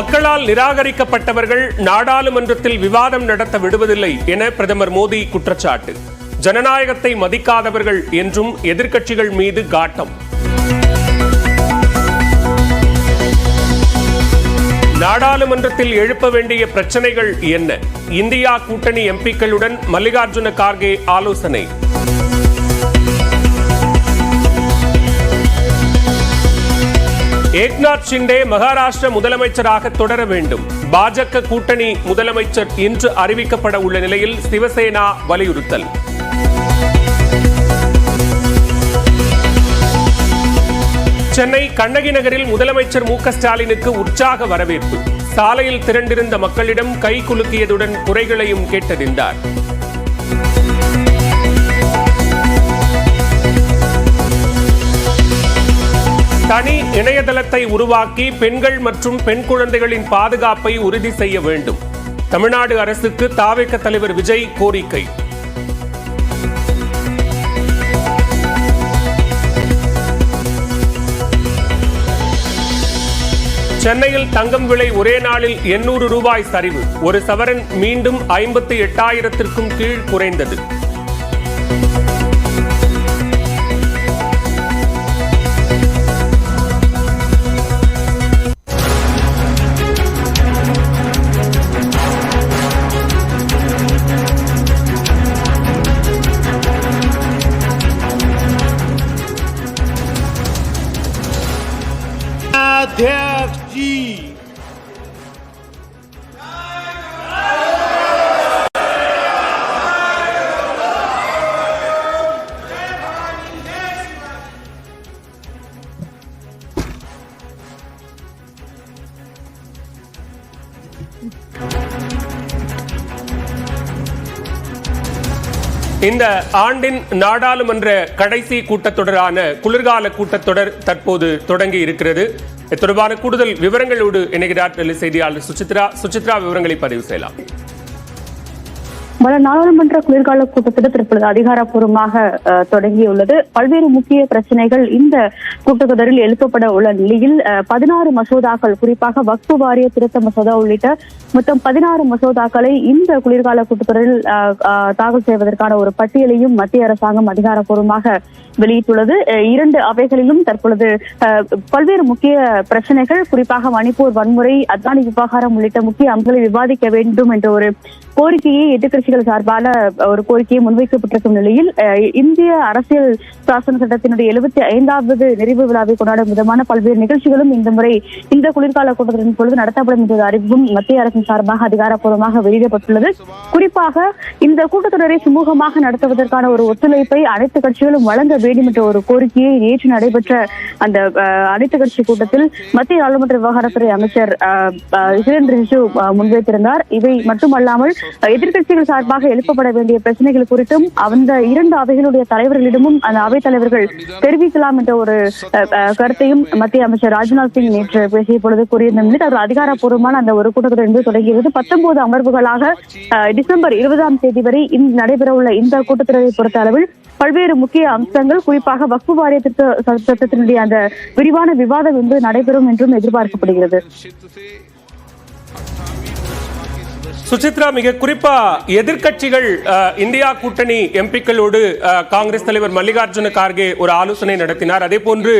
மக்களால் நிராகரிக்கப்பட்டவர்கள் நாடாளுமன்றத்தில் விவாதம் நடத்த விடுவதில்லை என பிரதமர் மோடி குற்றச்சாட்டு. ஜனநாயகத்தை மதிக்காதவர்கள் என்றும் எதிர்க்கட்சிகள் மீது காட்டம். நாடாளுமன்றத்தில் எழுப்ப வேண்டிய பிரச்சனைகள் என்ன? இந்தியா கூட்டணி எம்பிக்களுடன் மல்லிகார்ஜுன கார்கே ஆலோசனை. ஏக்நாத் ஷிண்டே மகாராஷ்டிர முதலமைச்சராக தொடர வேண்டும். பாஜக கூட்டணி முதலமைச்சர் இன்று அறிவிக்கப்பட உள்ள நிலையில் சிவசேனா வலியுறுத்தல். சென்னை கண்ணகி நகரில் முதலமைச்சர் மு ஸ்டாலினுக்கு உற்சாக வரவேற்பு. சாலையில் திரண்டிருந்த மக்களிடம் கை குலுக்கியதுடன் குறைகளையும் கேட்டறிந்தார். தனி இணையதளத்தை உருவாக்கி பெண்கள் மற்றும் பெண் குழந்தைகளின் பாதுகாப்பை உறுதி செய்ய வேண்டும். தமிழ்நாடு அரசுக்கு தாவேக்க தலைவர் விஜய் கோரிக்கை. சென்னையில் தங்கம் விலை ஒரே நாளில் எண்ணூறு ரூபாய் சரிவு. ஒரு சவரன் மீண்டும் ஐம்பத்தி எட்டாயிரத்திற்கும் கீழ் குறைந்தது. இந்த ஆண்டின் நாடாளுமன்ற கடைசி கூட்டத்தொடரான குளிர்கால கூட்டத்தொடர் தற்போது தொடங்கி இருக்கிறது. இது தொடர்பான கூடுதல் விவரங்களோடு இணைகிறார் டெல்லி செய்தியாளர் சுசித்ரா. சுசித்ரா விவரங்களை பதிவு செய்யலாம். பல நாடாளுமன்ற குளிர்கால கூட்டத்தொடர் தற்பொழுது அதிகாரப்பூர்வமாக அஹ், தொடங்கியுள்ளது. பல்வேறு முக்கிய பிரச்சனைகள் இந்த கூட்டத்தொடரில் எழுப்பப்பட உள்ள நிலையில் பதினாறு மசோதாக்கள் குறிப்பாக வக்பு வாரிய திருத்த மசோதா உள்ளிட்ட மொத்தம் பதினாறு மசோதாக்களை இந்த குளிர்கால கூட்டத்தொடரில் தாக்கல் செய்வதற்கான ஒரு பட்டியலையும் மத்திய அரசாங்கம் அதிகாரப்பூர்வமாக வெளியிட்டுள்ளது. இரண்டு அவைகளிலும் தற்பொழுது பல்வேறு முக்கிய பிரச்சனைகள் குறிப்பாக மணிப்பூர் வன்முறை அத்வானி விவகாரம் உள்ளிட்ட முக்கிய அம்சங்களை விவாதிக்க வேண்டும் என்ற ஒரு கோரிக்கையை எதிர்கட்சிகள் சார்பான ஒரு கோரிக்கையை முன்வைக்கப்பட்டிருக்கும் நிலையில் இந்திய அரசியல் சாசன சட்டத்தினுடைய எழுபத்தி ஐந்தாவது நிறைவு விழாவை கொண்டாடும் விதமான பல்வேறு நிகழ்ச்சிகளும் இந்த முறை இந்த குளிர்கால கூட்டத்தின் பொழுது நடத்தப்படும் என்ற அறிவிப்பும் மத்திய அரசு அரசின் சார்பாக அதிகாரப்பூர்வமாக வெளியிடப்பட்டுள்ளது. குறிப்பாக இந்த கூட்டத்தொடரை சுமூகமாக நடத்துவதற்கான ஒரு ஒத்துழைப்பை அனைத்து கட்சிகளும் வழங்க வேண்டும் என்ற ஒரு கோரிக்கையை நேற்று நடைபெற்ற அந்த அனைத்து கட்சி கூட்டத்தில் மத்திய நாடாளுமன்ற விவகாரத்துறை அமைச்சர் கிரண் ரிஜிஜு முன்வைத்திருந்தார். இவை மட்டுமல்லாமல் எதிர்கட்சிகள் சார்பாக எழுப்பப்பட வேண்டிய பிரச்சனைகள் குறித்தும் அந்த இரண்டு அவைகளுடைய தலைவர்களிடமும் அந்த அவைத் தலைவர்கள் தெரிவிக்கலாம் என்ற ஒரு கருத்தையும் மத்திய அமைச்சர் ராஜ்நாத் சிங் நேற்று பேசிய பொழுது கூறியிருந்த அவர் அதிகாரப்பூர்வமான அந்த ஒரு கூட்டத்தொடர் என்பது தொடங்கியது. பத்தொன்பது அமர்வுகளாக டிசம்பர் இருபதாம் தேதி வரை இந்த நடைபெறவுள்ள இந்த கூட்டத்தொடரை பொறுத்த அளவில் பல்வேறு முக்கிய அம்சங்கள் குறிப்பாக வக்பு வாரிய திருத்த சட்டத்தினுடைய அந்த விரிவான விவாதம் என்பது நடைபெறும் என்றும் எதிர்பார்க்கப்படுகிறது. சுசித்ரா மிக குறிப்பா எதிர்க்கட்சிகள் இந்தியா கூட்டணி எம்பிக்களோடு காங்கிரஸ் தலைவர் மல்லிகார்ஜுன கார்கே ஒரு ஆலோசனை நடத்தினார். அதே போன்று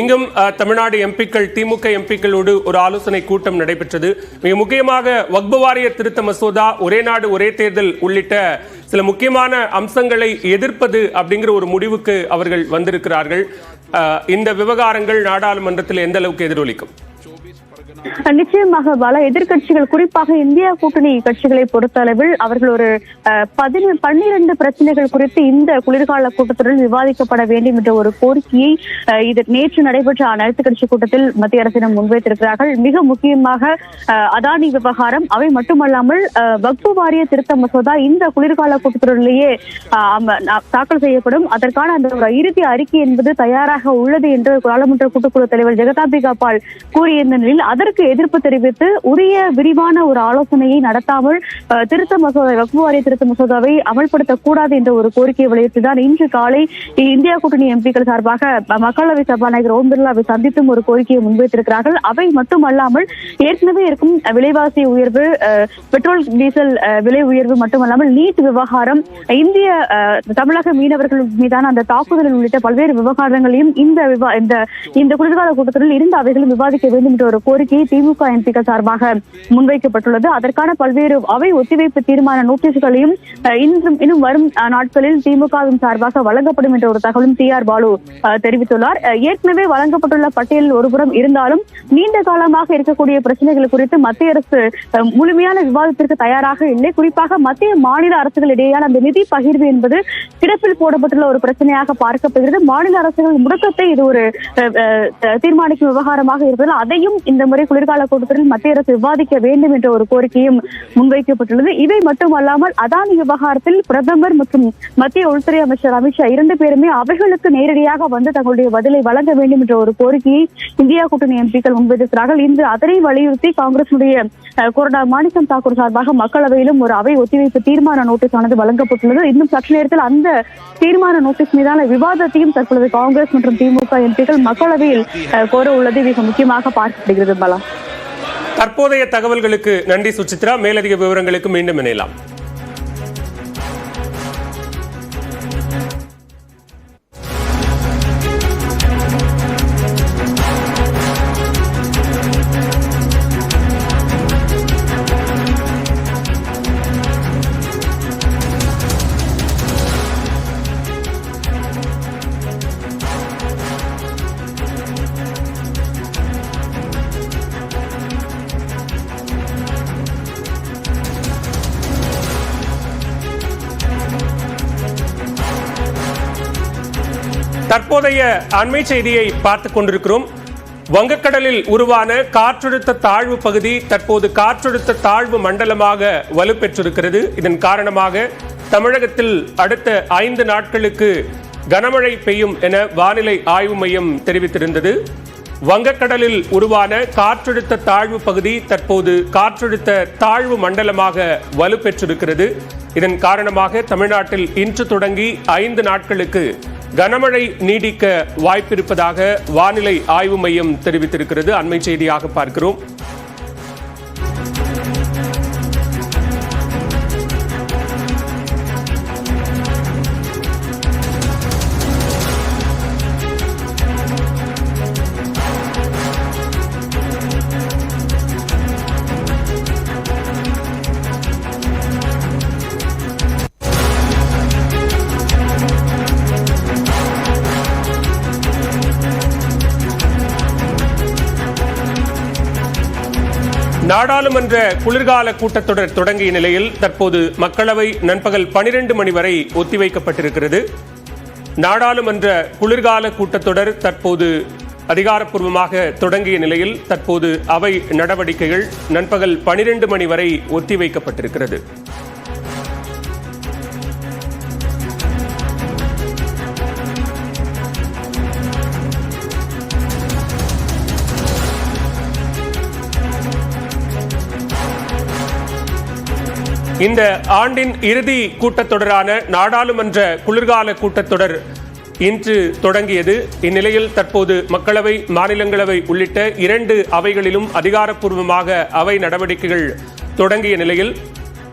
இங்கும் தமிழ்நாடு எம்பிக்கள் திமுக எம்பிக்களோடு ஒரு ஆலோசனை கூட்டம் நடைபெற்றது. மிக முக்கியமாக வக்பு வாரிய திருத்த மசோதா ஒரே நாடு ஒரே தேர்தல் உள்ளிட்ட சில முக்கியமான அம்சங்களை எதிர்ப்பது அப்படிங்கிற ஒரு முடிவுக்கு அவர்கள் வந்திருக்கிறார்கள். இந்த விவகாரங்கள் நாடாளுமன்றத்தில் எந்த அளவுக்கு எதிரொலிக்கும்? நிச்சயமாக பல எதிர்கட்சிகள் குறிப்பாக இந்தியா கூட்டணி கட்சிகளை பொறுத்த அளவில் அவர்கள் ஒரு அஹ், பன்னிரண்டு பிரச்சனைகள் குறித்து இந்த குளிர்கால கூட்டத்துடன் விவாதிக்கப்பட வேண்டும் என்ற ஒரு கோரிக்கையை இது நேற்று நடைபெற்ற அனைத்து கட்சி கூட்டத்தில் மத்திய அரசிடம் முன்வைத்திருக்கிறார்கள். மிக முக்கியமாக அதானி விவகாரம் அவை மட்டுமல்லாமல் வக்பு வாரிய திருத்த மசோதா இந்த குளிர்கால கூட்டத்திலேயே தாக்கல் செய்யப்படும். அதற்கான அந்த ஒரு இறுதி அறிக்கை என்பது தயாராக உள்ளது என்று நாடாளுமன்ற கூட்டுக்குழு தலைவர் ஜெகதாபிகா பால் கூறியிருந்த நிலையில் அதற்கு இதற்கு எதிர்ப்பு தெரிவித்து உரிய விரிவான ஒரு ஆலோசனையை நடத்தாமல் திருத்த மசோதா வக்பு வாரிய திருத்த மசோதாவை அமல்படுத்தக்கூடாது என்ற ஒரு கோரிக்கையை வலியுறுத்திதான் இன்று காலை இந்தியா கூட்டணி எம்பிக்கள் சார்பாக மக்களவை சபாநாயகர் ஓம் பிர்லாவை சந்தித்தும் ஒரு கோரிக்கையை முன்வைத்திருக்கிறார்கள். அவை மட்டுமல்லாமல் ஏற்கனவே இருக்கும் விலைவாசி உயர்வு பெட்ரோல் டீசல் விலை உயர்வு மட்டுமல்லாமல் நீட் விவகாரம் இந்திய தமிழக மீனவர்கள் மீதான அந்த தாக்குதல் உள்ளிட்ட பல்வேறு விவகாரங்களையும் இந்த இந்த குளிர்கால கூட்டத்தில் இருந்த அவைகளும் விவாதிக்க வேண்டும் என்ற ஒரு கோரிக்கை கோரிக்கை திமுக எம்பிக்கள் சார்பாக முன்வைக்கப்பட்டுள்ளது. அதற்கான பல்வேறு அவை ஒத்திவைப்பு தீர்மான நோட்டீஸ்களையும் இன்றும் இன்னும் வரும் நாட்களில் திமுகவின் சார்பாக வழங்கப்படும் என்ற ஒரு தகவலும் டி ஆர் பாலு தெரிவித்துள்ளார். ஏற்கனவே வழங்கப்பட்டுள்ள பட்டியலில் ஒருபுறம் இருந்தாலும் நீண்ட காலமாக இருக்கக்கூடிய பிரச்சனைகள் குறித்து மத்திய அரசு முழுமையான விவாதத்திற்கு தயாராக இல்லை. குறிப்பாக மத்திய மாநில அரசுகள் இடையேயான அந்த நிதி பகிர்வு என்பது கிடப்பில் போடப்பட்டுள்ள ஒரு பிரச்சனையாக பார்க்கப்படுகிறது. மாநில அரசுகள் முடக்கத்தை இது ஒரு தீர்மானிக்கும் விவகாரமாக இருப்பதால் அதையும் இந்த முறை குளிர்கால கூட்டத்தில் மத்திய அரசு விவாதிக்க வேண்டும் என்ற ஒரு கோரிக்கையும் முன்வைக்கப்பட்டுள்ளது. இவை மட்டுமல்லாமல் அதானி விவகாரத்தில் பிரதமர் மற்றும் மத்திய உள்துறை அமைச்சர் அமித்ஷா இரண்டு பேருமே அவைகளுக்கு நேரடியாக வந்து தங்களுடைய பதிலை வழங்க வேண்டும் என்ற ஒரு கோரிக்கையை இந்தியா கூட்டணி எம்பிக்கள் முன்வைத்திருக்கிறார்கள். இன்று அதனை வலியுறுத்தி காங்கிரசுடைய கொரோனா கொறடா மாணிக்கம் தாக்கூர் சார்பாக மக்களவையிலும் ஒரு அவை ஒத்திவைப்பு தீர்மான நோட்டீஸ் ஆனது வழங்கப்பட்டுள்ளது. இன்னும் சற்று நேரத்தில் அந்த தீர்மான நோட்டீஸ் மீதான விவாதத்தையும் தற்பொழுது காங்கிரஸ் மற்றும் திமுக எம்பிக்கள் மக்களவையில் கோர உள்ளது மிக முக்கியமாக பார்க்கப்படுகிறது. தற்போதைய தகவல்களுக்கு நன்றி சுசித்ரா. மேலதிக விவரங்களுக்கு மீண்டும் இணையலாம். தற்போதைய அண்மை செய்தியை பார்த்துக் கொண்டிருக்கிறோம். வங்கக்கடலில் உருவான காற்றழுத்த தாழ்வு பகுதி தற்போது காற்றழுத்த தாழ்வு மண்டலமாக வலுப்பெற்றிருக்கிறது. இதன் காரணமாக தமிழகத்தில் அடுத்த ஐந்து நாட்களுக்கு கனமழை பெய்யும் என வானிலை ஆய்வு மையம் தெரிவித்திருந்தது. வங்கக்கடலில் உருவான காற்றழுத்த தாழ்வு பகுதி தற்போது காற்றழுத்த தாழ்வு மண்டலமாக வலுப்பெற்றிருக்கிறது. இதன் காரணமாக தமிழ்நாட்டில் இன்று தொடங்கி ஐந்து நாட்களுக்கு கனமழை நீடிக்க வாய்ப்பிருப்பதாக வானிலை ஆய்வு மையம் தெரிவித்திருக்கிறது. அண்மை செய்தியாக பார்க்கிறோம். நாடாளுமன்ற குளிர்கால கூட்டத்தொடர் தொடங்கிய நிலையில் தற்போது மக்களவை நண்பகல் பனிரெண்டு மணி வரை ஒத்திவைக்கப்பட்டிருக்கிறது. நாடாளுமன்ற குளிர்கால கூட்டத்தொடர் தற்போது அதிகாரப்பூர்வமாக தொடங்கிய நிலையில் தற்போது அவை நடவடிக்கைகள் நண்பகல் பனிரெண்டு மணி வரை ஒத்திவைக்கப்பட்டிருக்கிறது. இந்த ஆண்டின் இறுதி கூட்டத்தொடரான நாடாளுமன்ற குளிர்கால கூட்டத்தொடர் இன்று தொடங்கியது. இந்நிலையில் தற்போது மக்களவை மாநிலங்களவை உள்ளிட்ட இரண்டு அவைகளிலும் அதிகாரப்பூர்வமாக அவை நடவடிக்கைகள் தொடங்கிய நிலையில்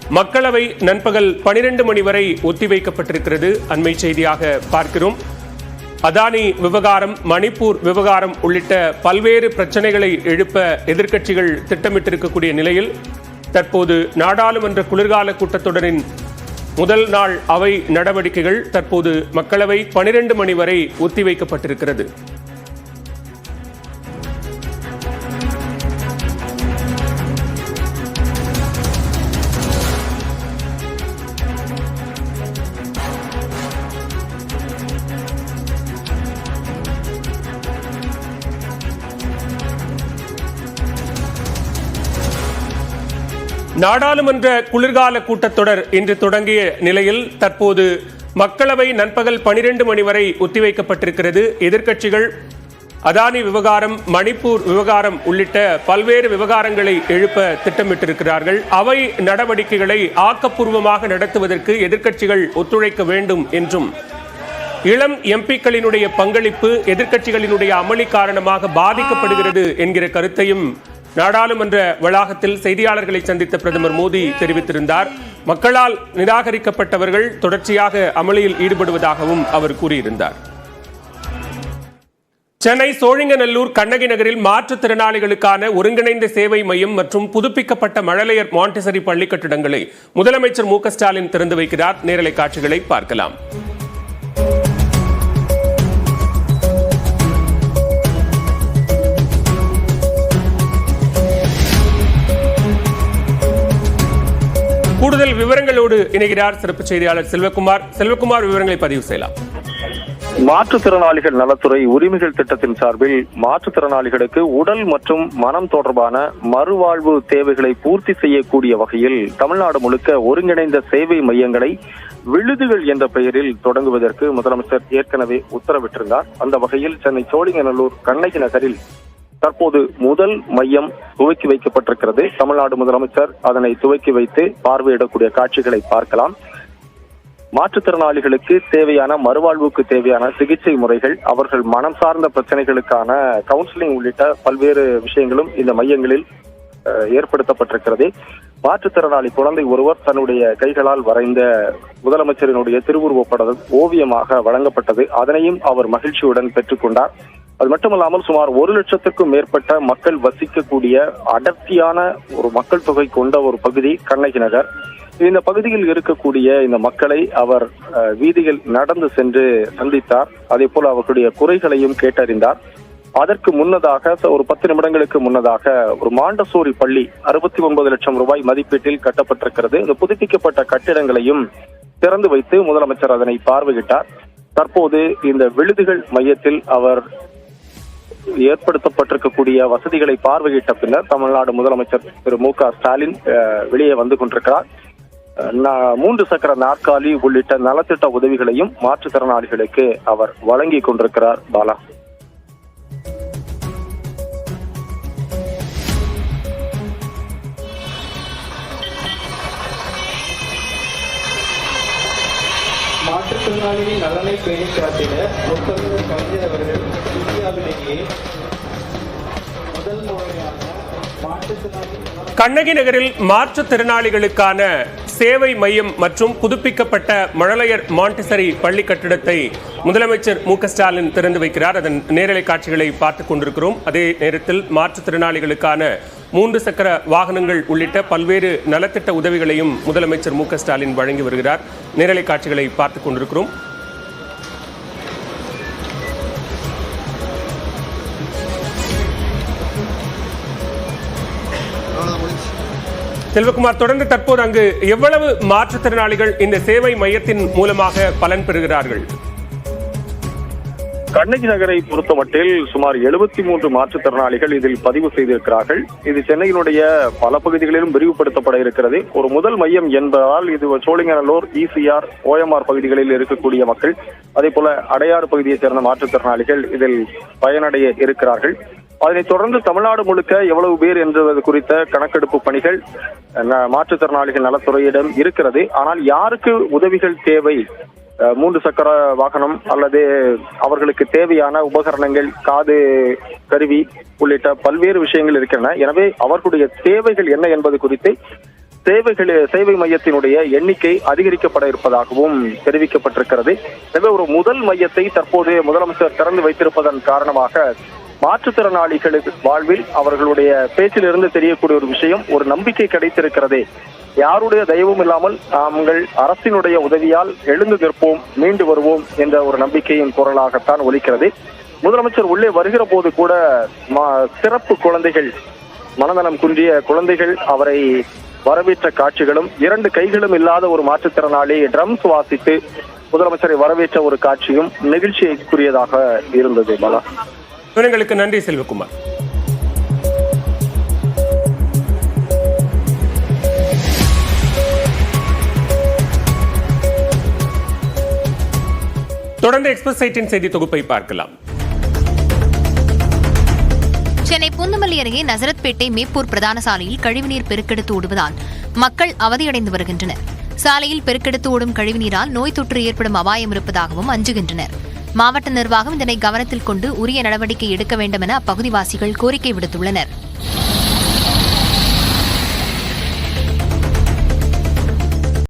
மக்களவை நண்பகல் பனிரெண்டு மணி வரை ஒத்திவைக்கப்பட்டிருக்கிறது. அண்மை செய்தியாக பார்க்கிறோம். அதானி விவகாரம் மணிப்பூர் விவகாரம் உள்ளிட்ட பல்வேறு பிரச்சனைகளை எழுப்ப எதிர்க்கட்சிகள் திட்டமிட்டிருக்கக்கூடிய நிலையில் தற்போது நாடாளுமன்ற குளிர்கால கூட்டத்தொடரின் முதல் நாள் அவை நடவடிக்கைகள் தற்போது மக்களவை பனிரெண்டு மணி வரை ஒத்திவைக்கப்பட்டிருக்கிறது. நாடாளுமன்ற குளிர்கால கூட்டத்தொடர் இன்று தொடங்கிய நிலையில் தற்போது மக்களவை நண்பகல் பனிரெண்டு மணி வரை ஒத்திவைக்கப்பட்டிருக்கிறது. எதிர்க்கட்சிகள் அதானி விவகாரம் மணிப்பூர் விவகாரம் உள்ளிட்ட பல்வேறு விவகாரங்களை எழுப்ப திட்டமிட்டிருக்கிறார்கள். அவை நடவடிக்கைகளை ஆக்கப்பூர்வமாக நடத்துவதற்கு எதிர்க்கட்சிகள் ஒத்துழைக்க வேண்டும் என்றும் இளம் எம்பிக்களினுடைய பங்களிப்பு எதிர்க்கட்சிகளினுடைய அமளி காரணமாக பாதிக்கப்படுகிறது என்கிற கருத்தையும் நாடாளுமன்ற வளாகத்தில் செய்தியாளர்களை சந்தித்த பிரதமர் மோடி தெரிவித்திருந்தார். மக்களால் நிராகரிக்கப்பட்டவர்கள் தொடர்ச்சியாக அமளியில் ஈடுபடுவதாகவும் அவர் கூறியிருந்தார். சென்னை சோழிங்கநல்லூர் கண்ணகி நகரில் மாற்றுத்திறனாளிகளுக்கான ஒருங்கிணைந்த சேவை மையம் மற்றும் புதுப்பிக்கப்பட்ட மழலையர் மாண்டிசரி பள்ளி கட்டிடங்களை முதலமைச்சர் மு க ஸ்டாலின் திறந்து வைக்கிறார். நேரலை காட்சிகளை பார்க்கலாம். கூடுதல் விவரங்களோடு இணைகிறார் சிறப்பு செய்தியாளர் செல்வகுமார். செல்வகுமார் விவரங்களை பதிவு செய்யலாம். மாற்றுத்திறனாளிகள் நலத்துறை உரிமைகள் திட்டத்தின் சார்பில் மாற்றுத்திறனாளிகளுக்கு உடல் மற்றும் மனம் தொடர்பான மறுவாழ்வு தேவைகளை பூர்த்தி செய்யக்கூடிய வகையில் தமிழ்நாடு முழுக்க ஒருங்கிணைந்த சேவை மையங்களை விழுதுகள் என்ற பெயரில் தொடங்குவதற்கு முதலமைச்சர் ஏற்கனவே உத்தரவிட்டிருந்தார். அந்த வகையில் சென்னை சோழிங்கநல்லூர் கண்ணகி நகரில் தற்போது முதல் மையம் துவக்கி வைக்கப்பட்டிருக்கிறது. தமிழ்நாடு முதலமைச்சர் அதனை துவக்கி வைத்து பார்வையிடக்கூடிய காட்சிகளை பார்க்கலாம். மாற்றுத்திறனாளிகளுக்கு தேவையான மறுவாழ்வுக்கு தேவையான சிகிச்சை முறைகள் அவர்கள் மனம் சார்ந்த பிரச்சனைகளுக்கான கவுன்சிலிங் உள்ளிட்ட பல்வேறு விஷயங்களும் இந்த மையங்களில் அஹ், ஏற்படுத்தப்பட்டிருக்கிறது. மாற்றுத்திறனாளி குழந்தை ஒருவர் தன்னுடைய கைகளால் வரைந்த முதலமைச்சரினுடைய திருவுருவப்படம் ஓவியமாக வழங்கப்பட்டது. அதனையும் அவர் மகிழ்ச்சியுடன் பெற்றுக்கொண்டார். அது மட்டுமல்லாமல் சுமார் ஒரு லட்சத்துக்கும் மேற்பட்ட மக்கள் வசிக்கக்கூடிய அடர்த்தியான ஒரு மக்கள் தொகை கொண்ட ஒரு பகுதி கண்ணகி நகர். இந்த பகுதியில் இருக்கக்கூடிய இந்த மக்களை அவர் அஹ், வீதியில் நடந்து சென்று சந்தித்தார். அதே போல அவர்களுடைய குறைகளையும் கேட்டறிந்தார். அதற்கு முன்னதாக ஒரு பத்து நிமிடங்களுக்கு முன்னதாக ஒரு மாண்டசோரி பள்ளி அறுபத்தி ஒன்பது லட்சம் ரூபாய் மதிப்பீட்டில் கட்டப்பட்டிருக்கிறது. இந்த புதுப்பிக்கப்பட்ட கட்டிடங்களையும் திறந்து வைத்து முதலமைச்சர் அதனை பார்வையிட்டார். தற்போது இந்த விழுதுகள் மையத்தில் அவர் ஏற்படுத்தப்பட்டிருக்கக்கூடிய வசதிகளை பார்வையிட்ட பின்னர் தமிழ்நாடு முதலமைச்சர் திரு மு க ஸ்டாலின் அஹ், வெளியே வந்து கொண்டிருக்கிறார். மூன்று சக்கர நாற்காலி உள்ளிட்ட நலத்திட்ட உதவிகளையும் மாற்றுத்திறனாளிகளுக்கு அவர் வழங்கி கொண்டிருக்கிறார் பாலா. மாற்றுத்திறனாளிகளின் நலனை பேணி காட்டிட முத்தமிழர் கலைஞர் அவர்கள் இந்தியாவிலேயே முதல் முறையாக கண்ணகி நகரில் மாற்றுத்திறனாளிகளுக்கான சேவை மையம் மற்றும் புதுப்பிக்கப்பட்ட மழலையர் மாண்டிசரி பள்ளி கட்டிடத்தை முதலமைச்சர் மு ஸ்டாலின் திறந்து வைக்கிறார். அதன் நேரலை காட்சிகளை பார்த்துக் கொண்டிருக்கிறோம். அதே நேரத்தில் மாற்றுத்திறனாளிகளுக்கான மூன்று சக்கர வாகனங்கள் உள்ளிட்ட பல்வேறு நலத்திட்ட உதவிகளையும் முதலமைச்சர் மு க ஸ்டாலின் வழங்கி வருகிறார். நேரலை காட்சிகளை பார்த்துக் கொண்டிருக்கிறோம். செல்வகுமார் தொடர்ந்து தற்போது அங்கு எவ்வளவு மாற்றுத்திறனாளிகள் இந்த சேவை மையத்தின் மூலமாக பலன் பெறுகிறார்கள்? கண்ணகி நகரை பொறுத்தமட்டில் சுமார் எழுபத்தி மூன்று மாற்றுத்திறனாளிகள் இதில் பதிவு செய்திருக்கிறார்கள். இது சென்னையினுடைய பல பகுதிகளிலும் விரிவுபடுத்தப்பட இருக்கிறது. ஒரு முதல் மையம் என்பதால் இது சோழிங்கநல்லூர் இசிஆர் ஓஎம்ஆர் பகுதிகளில் இருக்கக்கூடிய மக்கள் அதே போல அடையாறு பகுதியைச் சேர்ந்த மாற்றுத்திறனாளிகள் இதில் பயனடைய இருக்கிறார்கள். அதனைத் தொடர்ந்து தமிழ்நாடு முழுக்க எவ்வளவு பேர் என்பது குறித்த கணக்கெடுப்பு பணிகள் ந- மாற்றுத்திறனாளிகள் நலத்துறையிடம் இருக்கிறது. ஆனால் யாருக்கு உதவிகள் தேவை மூன்று சக்கர வாகனம் அல்லது அவர்களுக்கு தேவையான உபகரணங்கள் காது கருவி உள்ளிட்ட பல்வேறு விஷயங்கள் இருக்கின்றன. எனவே அவர்களுடைய தேவைகள் என்ன என்பது குறித்து சேவைகள் சேவை மையத்தினுடைய எண்ணிக்கை அதிகரிக்கப்பட இருப்பதாகவும் தெரிவிக்கப்பட்டிருக்கிறது. எனவே ஒரு முதல் மையத்தை தற்போது முதலமைச்சர் திறந்து வைத்திருப்பதன் காரணமாக மாற்றுத்திறனாளிகளுக்கு வாழ்வில் அவர்களுடைய பேச்சிலிருந்து தெரியக்கூடிய ஒரு விஷயம் ஒரு நம்பிக்கை கிடைத்திருக்கிறது. யாருடைய தயவும் இல்லாமல் நாங்கள் அரசினுடைய உதவியால் எழுந்து நிற்போம் மீண்டு வருவோம் என்ற ஒரு நம்பிக்கையின் குரலாகத்தான் ஒலிக்கிறது. முதலமைச்சர் உள்ளே வருகிற போது கூட மா- சிறப்பு குழந்தைகள் மனநலம் குன்றிய குழந்தைகள் அவரை வரவேற்ற காட்சிகளும் இரண்டு கைகளும் இல்லாத ஒரு மாற்றுத்திறனாளி ட்ரம்ஸ் வாசித்து முதலமைச்சரை வரவேற்ற ஒரு காட்சியும் நெகிழ்ச்சியைக்குரியதாக இருந்தது மலா. நன்றி செல்வகுமார். தொடர்ந்து எக்ஸ்பிரஸ் சைட்டின் செய்தி தொகுப்பை பார்க்கலாம். பூந்தமல்லி அருகே நசரத்பேட்டை மேப்பூர் பிரதான சாலையில் கழிவுநீர் பெருக்கெடுத்து ஓடுவதால் மக்கள் அவதியடைந்து வருகின்றனர். சாலையில் பெருக்கெடுத்து ஓடும் கழிவுநீரால் நோய் தொற்று ஏற்படும் அபாயம் இருப்பதாகவும் அஞ்சுகின்றனர். மாவட்ட நிர்வாகம் இதனை கவனத்தில் கொண்டு உரிய நடவடிக்கை எடுக்க வேண்டும் என அப்பகுதிவாசிகள் கோரிக்கை விடுத்துள்ளனர்.